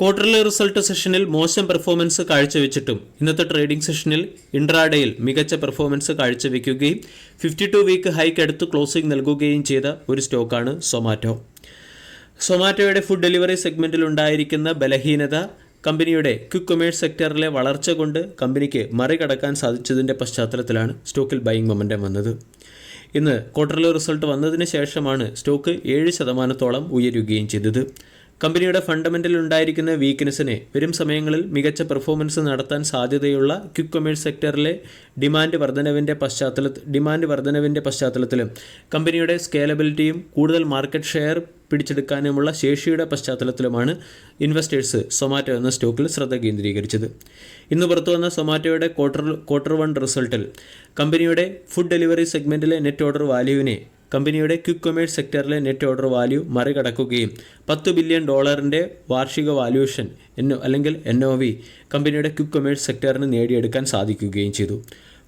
Quarterly result സെഷനിൽ മോശം performance കാഴ്ചവെച്ചിട്ടും ഇന്നത്തെ ട്രേഡിംഗ് സെഷനിൽ ഇൻട്രാഡേയിൽ മികച്ച പെർഫോമൻസ് കാഴ്ചവെക്കുകയും ഫിഫ്റ്റി ടു വീക്ക് ഹൈക്ക് അടുത്ത് ക്ലോസിംഗ് നൽകുകയും ചെയ്ത ഒരു സ്റ്റോക്കാണ് സൊമാറ്റോ. സൊമാറ്റോയുടെ ഫുഡ് ഡെലിവറി സെഗ്മെന്റിൽ ഉണ്ടായിരിക്കുന്ന ബലഹീനത കമ്പനിയുടെ ക്വിക്ക് കൊമേഴ്സ് സെക്ടറിലെ വളർച്ച കൊണ്ട് കമ്പനിക്ക് മറികടക്കാൻ സാധിച്ചതിന്റെ പശ്ചാത്തലത്തിലാണ് സ്റ്റോക്കിൽ ബൈങ് മൊമെന്റം വന്നത്. ഇന്ന് ക്വാർട്ടർലി റിസൾട്ട് വന്നതിന് ശേഷമാണ് സ്റ്റോക്ക് ഏഴ് ശതമാനത്തോളം ഉയരുകയും ചെയ്തത്. കമ്പനിയുടെ ഫണ്ടമെന്റൽ ഉണ്ടായിരിക്കുന്ന വീക്ക്നെസ്സിനെ വരും സമയങ്ങളിൽ മികച്ച പെർഫോമൻസ് നടത്താൻ സാധ്യതയുള്ള ക്വിക്ക് കൊമേഴ്സ് സെക്ടറിലെ ഡിമാൻഡ് വർധനവിന്റെ പശ്ചാത്തലത്തിൽ ഡിമാൻഡ് വർധനവിന്റെ പശ്ചാത്തലത്തിലും കമ്പനിയുടെ സ്കേലബിലിറ്റിയും കൂടുതൽ മാർക്കറ്റ് ഷെയർ പിടിച്ചെടുക്കാനുമുള്ള ശേഷിയുടെ പശ്ചാത്തലത്തിലുമാണ് ഇൻവെസ്റ്റേഴ്സ് സൊമാറ്റോ എന്ന സ്റ്റോക്കിൽ ശ്രദ്ധ കേന്ദ്രീകരിച്ചത്. ഇന്ന് പുറത്തുവന്ന സൊമാറ്റോയുടെ ക്വാർട്ടർ ക്വാർട്ടർ വൺ റിസൾട്ടിൽ കമ്പനിയുടെ ഫുഡ് ഡെലിവറി സെഗ്മെന്റിലെ നെറ്റ് ഓർഡർ വാല്യൂവിനെ കമ്പനിയുടെ ക്വിക്ക് കൊമേഴ്സ് സെക്ടറിലെ നെറ്റ് ഓർഡർ വാല്യൂ മറികടക്കുകയും പത്ത് ബില്യൺ ഡോളറിന്റെ വാർഷിക വാല്യൂഷൻ എൻ അല്ലെങ്കിൽ എൻ ഒ വി കമ്പനിയുടെ ക്വിക്ക് കൊമേഴ്സ് സെക്ടറിന് നേടിയെടുക്കാൻ സാധിക്കുകയും ചെയ്തു.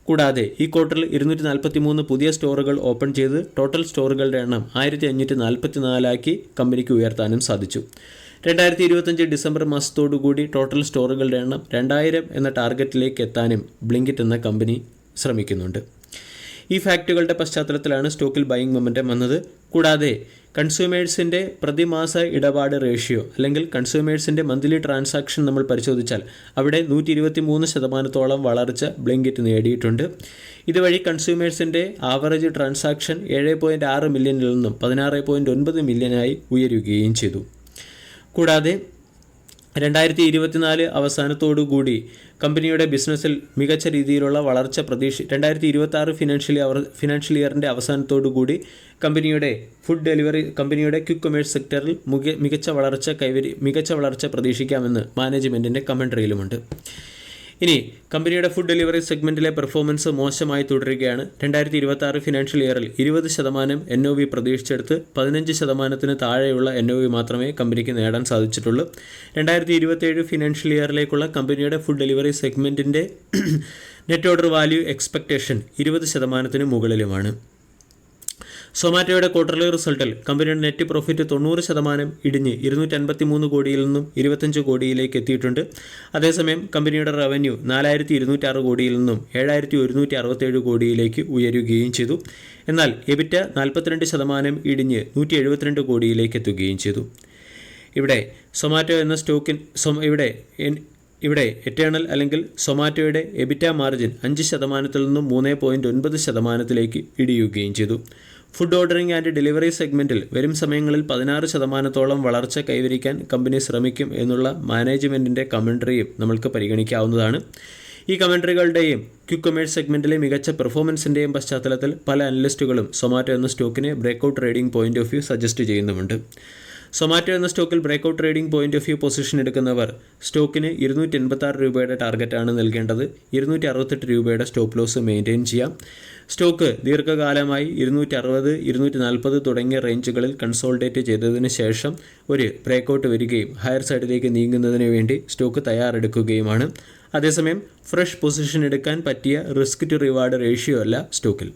കൂടാതെ ഈ ക്വാർട്ടറിൽ ഇരുന്നൂറ്റി നാൽപ്പത്തി മൂന്ന് പുതിയ സ്റ്റോറുകൾ ഓപ്പൺ ചെയ്ത് ടോട്ടൽ സ്റ്റോറുകളുടെ എണ്ണം ആയിരത്തി അഞ്ഞൂറ്റി നാൽപ്പത്തി നാലാക്കി കമ്പനിക്ക് ഉയർത്താനും സാധിച്ചു. രണ്ടായിരത്തി ഇരുപത്തഞ്ച് ഡിസംബർ മാസത്തോടുകൂടി ടോട്ടൽ സ്റ്റോറുകളുടെ എണ്ണം രണ്ടായിരം എന്ന ടാർഗറ്റിലേക്ക് എത്താനും ബ്ലിങ്കിറ്റ് എന്ന കമ്പനി ശ്രമിക്കുന്നുണ്ട്. ഈ ഫാക്റ്റുകളുടെ പശ്ചാത്തലത്തിലാണ് സ്റ്റോക്കിൽ ബൈയിങ് മൊമെന്റം വന്നത്. കൂടാതെ കൺസ്യൂമേഴ്സിന്റെ പ്രതിമാസ ഇടപാട് റേഷ്യോ അല്ലെങ്കിൽ കൺസ്യൂമേഴ്സിന്റെ മന്ത്ലി ട്രാൻസാക്ഷൻ നമ്മൾ പരിശോധിച്ചാൽ അവിടെ നൂറ്റി ഇരുപത്തി മൂന്ന് ശതമാനത്തോളം വളർച്ച ബ്ലിങ്കിറ്റ് നേടിയിട്ടുണ്ട്. ഇതുവഴി കൺസ്യൂമേഴ്സിന്റെ ആവറേജ് ട്രാൻസാക്ഷൻ ഏഴ് പോയിന്റ് ആറ് മില്യണിൽ നിന്നും പതിനാറ് പോയിന്റ് ഒൻപത് മില്യനായി ഉയരുകയും ചെയ്തു. കൂടാതെ രണ്ടായിരത്തി ഇരുപത്തിനാല് അവസാനത്തോടുകൂടി കമ്പനിയുടെ ബിസിനസ്സിൽ മികച്ച രീതിയിലുള്ള വളർച്ച പ്രതീക്ഷ രണ്ടായിരത്തി ഇരുപത്തി ആറ് ഫിനാൻഷ്യൽ അവർ ഫിനാൻഷ്യൽ ഇയറിന്റെ അവസാനത്തോടുകൂടി കമ്പനിയുടെ ഫുഡ് ഡെലിവറി കമ്പനിയുടെ ക്വിക്ക് കൊമേഴ്സ് സെക്ടറിൽ മികച്ച വളർച്ച കൈവരി മികച്ച വളർച്ച പ്രതീക്ഷിക്കാമെന്ന് മാനേജ്മെന്റിന്റെ കമൻട്രിയിലുമുണ്ട് ഇനി കമ്പനിയുടെ ഫുഡ് ഡെലിവറി സെഗ്മെന്റിലെ പെർഫോമൻസ് മോശമായി തുടരുകയാണ്. രണ്ടായിരത്തി ഇരുപത്തി ആറ് ഫിനാൻഷ്യൽ ഇയറിൽ ഇരുപത് ശതമാനം എൻ ഒ വി പ്രതീക്ഷിച്ചെടുത്ത് പതിനഞ്ച് ശതമാനത്തിന് താഴെയുള്ള എൻ ഒ വി മാത്രമേ കമ്പനിക്ക് നേടാൻ സാധിച്ചിട്ടുള്ളൂ. രണ്ടായിരത്തി ഇരുപത്തിയേഴ് ഫിനാൻഷ്യൽ ഇയറിലേക്കുള്ള കമ്പനിയുടെ ഫുഡ് ഡെലിവറി സെഗ്മെന്റിന്റെ നെറ്റ് ഓർഡർ വാല്യൂ എക്സ്പെക്ടേഷൻ ഇരുപത് ശതമാനത്തിന് മുകളിലുമാണ്. സൊമാറ്റോയുടെ ക്വാർട്ടർലി റിസൾട്ടിൽ കമ്പനിയുടെ നെറ്റ് പ്രോഫിറ്റ് തൊണ്ണൂറ് ശതമാനം ഇടിഞ്ഞ് ഇരുന്നൂറ്റി കോടിയിൽ നിന്നും ഇരുപത്തഞ്ച് കോടിയിലേക്ക് എത്തിയിട്ടുണ്ട്. അതേസമയം കമ്പനിയുടെ റവന്യൂ നാലായിരത്തി ഇരുന്നൂറ്റാറ് കോടിയിൽ നിന്നും ഏഴായിരത്തി ഒരുന്നൂറ്റി അറുപത്തേഴ് കോടിയിലേക്ക് ഉയരുകയും ചെയ്തു. എന്നാൽ എബിറ്റ നാൽപ്പത്തിരണ്ട് ശതമാനം ഇടിഞ്ഞ് നൂറ്റി എഴുപത്തിരണ്ട് കോടിയിലേക്ക് എത്തുകയും ചെയ്തു. ഇവിടെ സൊമാറ്റോ എന്ന സ്റ്റോക്കിൻ ഇവിടെ ഇവിടെ എറ്റേണൽ അല്ലെങ്കിൽ സൊമാറ്റോയുടെ എബിറ്റ മാർജിൻ അഞ്ച് ശതമാനത്തിൽ നിന്നും മൂന്ന് പോയിന്റ് ഒൻപത് ശതമാനത്തിലേക്ക് ഇടിയുകയും ചെയ്തു. ഫുഡ് ഓർഡറിംഗ് ആൻഡ് ഡെലിവറി സെഗ്മെന്റിൽ വരും സമയങ്ങളിൽ പതിനാറ് ശതമാനത്തോളം വളർച്ച കൈവരിക്കാൻ കമ്പനി ശ്രമിക്കും എന്നുള്ള മാനേജ്മെന്റിന്റെ കമൻട്രിയും നമ്മൾക്ക് പരിഗണിക്കാവുന്നതാണ്. ഈ കമൻട്രികളുടെയും ക്വിക്ക് കൊമേഴ്സ് സെഗ്മെന്റിലെ മികച്ച പെർഫോമൻസിന്റെയും പശ്ചാത്തലത്തിൽ പല അനലിസ്റ്റുകളും സൊമാറ്റോ എന്ന സ്റ്റോക്കിനെ breakout trading point of view suggest ചെയ്യുന്നുമുണ്ട്. സൊമാറ്റോ എന്ന സ്റ്റോക്കിൽ breakout trading point of view position എടുക്കുന്നവർ സ്റ്റോക്കിന് ഇരുന്നൂറ്റി എൺപത്താറ് രൂപയുടെ ടാർഗറ്റാണ് നൽകേണ്ടത്. ഇരുന്നൂറ്റി അറുപത്തെട്ട് രൂപയുടെ സ്റ്റോപ്പ് ലോസ് മെയിന്റെയിൻ ചെയ്യാം. സ്റ്റോക്ക് ദീർഘകാലമായി ഇരുന്നൂറ്റി അറുപത് ഇരുന്നൂറ്റി നാൽപ്പത് തുടങ്ങിയ റേഞ്ചുകളിൽ കൺസോൾട്ടേറ്റ് ചെയ്തതിന് ശേഷം ഒരു ബ്രേക്കൗട്ട് വരികയും ഹയർ സൈഡിലേക്ക് നീങ്ങുന്നതിന് വേണ്ടി സ്റ്റോക്ക് തയ്യാറെടുക്കുകയുമാണ്. അതേസമയം ഫ്രഷ് പൊസിഷൻ എടുക്കാൻ പറ്റിയ റിസ്ക് ടു റിവാർഡ് റേഷ്യോ അല്ല സ്റ്റോക്കിൽ.